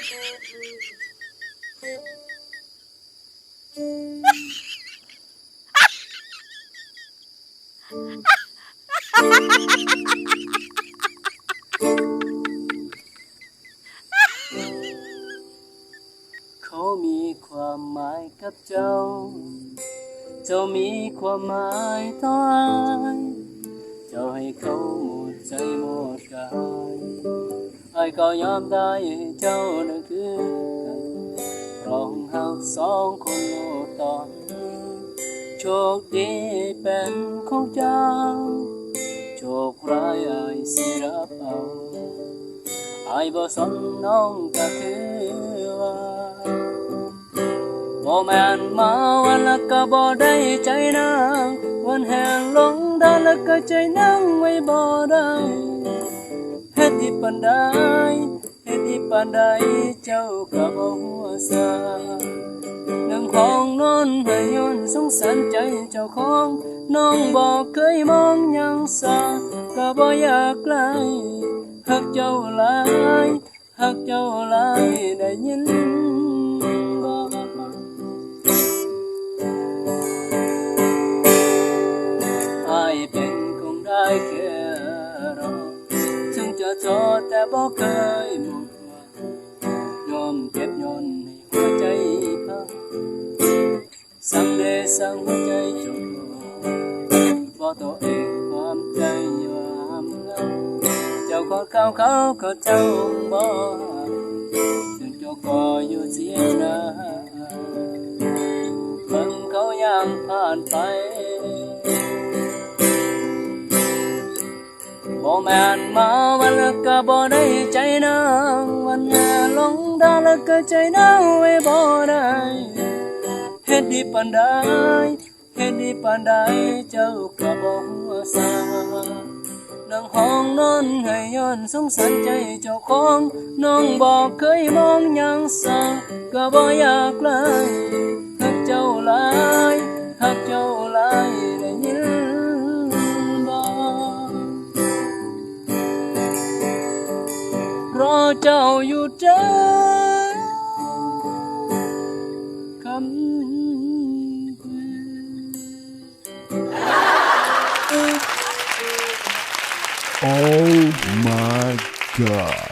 เขามีความหมายกับเจ้า เจ้ามีความหมายต่ออายเจ้าให้เขาหมดใจหมดกาย อายก็ยอมได้ให้เจ้านั่นคือกันราะเราสองคนโลดตอนโชคดีเป็นของเจ้า โชคร้ายไอายสิรับเอาไอายบ่สนน้องก็คือว่าบ่แม่นมาวันละก็บ่ได้ใจนางวันแห่งลงดาล้วก็ใจนางไว้บ่ได้ pandai Hedi pandai chau ka bao sa. Nâng khong non hay yon sống sẵn chạy chào khong Nong bò cây mong nhang sa, Ka bao yak lai Hắc châu lai Hắc châu lai đại nhìn ถึงจะทอดแต่บอกเคยหมดหวังยอมเจ็บยอนให้หัวใจพังสั่งเดสั่งหัวใจจบบอกตัวเองความใจยามเงาเจ้าก็เข้าเขาก็เจ้าบ่ถึงเจ้าก็อยู่เสียนะเพิ่งเขายังผ่านไป บ่แม่นมาวันละก็บ่ได้ใจนางวันหน้าลงดาล้วก็ใจนางไว้บ่ได้เฮ็ดดีปานใดเฮ็ดดีปานใดเจ้าก็บ่หัวซานังห้องนอนให้ย้อนสงสารใจเจ้าของน้องบ่เคยมองหยังซาก็บ่อยากไล่หักเจ้าหลายหักเจ้า เจ้าอยู่เจ้าคำคืน Oh my god.